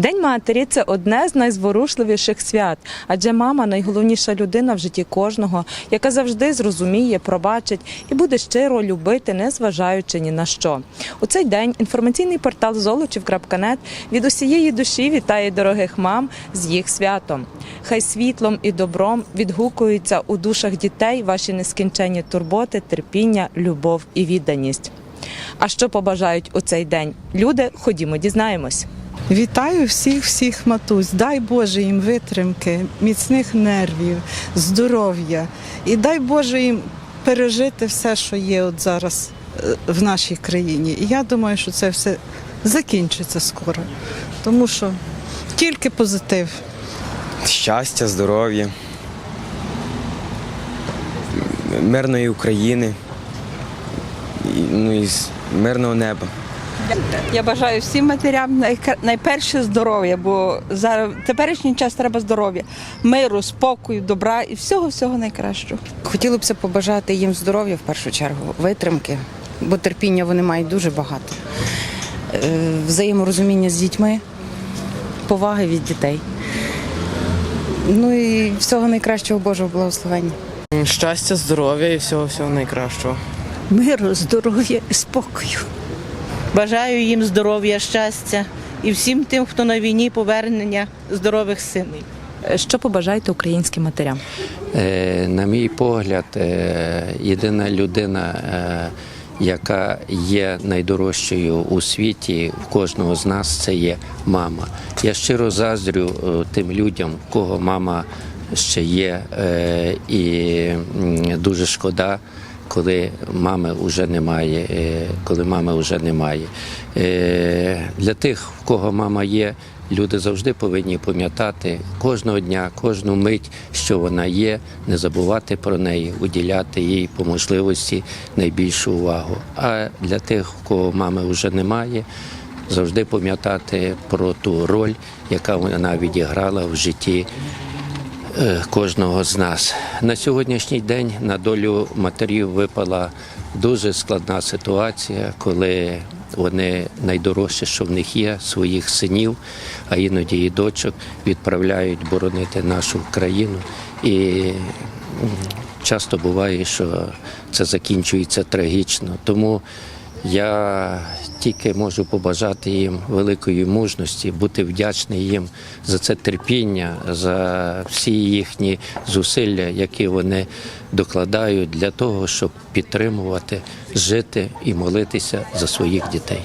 День матері це одне з найзворушливіших свят, адже мама найголовніша людина в житті кожного, яка завжди зрозуміє, пробачить і буде щиро любити, незважаючи ні на що. У цей день інформаційний портал Золочів.нет від усієї душі вітає дорогих мам з їх святом. Хай світлом і добром відгукуються у душах дітей ваші нескінченні турботи, терпіння, любов і відданість. А що побажають у цей день? Люди, ходімо, дізнаємось. Вітаю всіх, всіх матусь. Дай Боже їм витримки, міцних нервів, здоров'я. І дай Боже їм пережити все, що є от зараз е, в нашій країні. І я думаю, що це все закінчиться скоро. Тому що тільки позитив. щастя, здоров'я, мирної України, ну і мирного неба. Я бажаю всім матерям найперше здоров'я, бо за теперішній час треба здоров'я, миру, спокою, добра і всього всього найкращого. Хотілося б побажати їм здоров'я в першу чергу, витримки, бо терпіння вони мають дуже багато. Е, Взаєморозуміння з дітьми, поваги від дітей. Ну і всього найкращого Божого благословення. Щастя, здоров'я і всього всього найкращого. миру, здоров'я і спокою. Бажаю їм здоров'я, щастя і всім тим, хто на війні, повернення здорових синів. Що побажаєте українським матерям? Е, На мій погляд, е, єдина людина, е, яка є найдорожчою у світі в кожного з нас, це є мама. Я щиро заздрю е, тим людям, в кого мама ще є, е, і дуже шкода. Коли мами вже немає, е, коли мами вже немає. Е, Для тих, в кого мама є, люди завжди повинні пам'ятати кожного дня, кожну мить, що вона є, не забувати про неї, уділяти їй по можливості найбільшу увагу. А для тих, в кого мами вже немає, завжди пам'ятати про ту роль, яка вона відіграла в житті кожного з нас. На сьогоднішній день на долю матерів випала дуже складна ситуація, коли вони найдорожче, що в них є, своїх синів, а іноді і дочок відправляють боронити нашу країну. І часто буває, що це закінчується трагічно. Тому я тільки можу побажати їм великої мужності, бути вдячний їм за це терпіння, за всі їхні зусилля, які вони докладають для того, щоб підтримувати, жити і молитися за своїх дітей.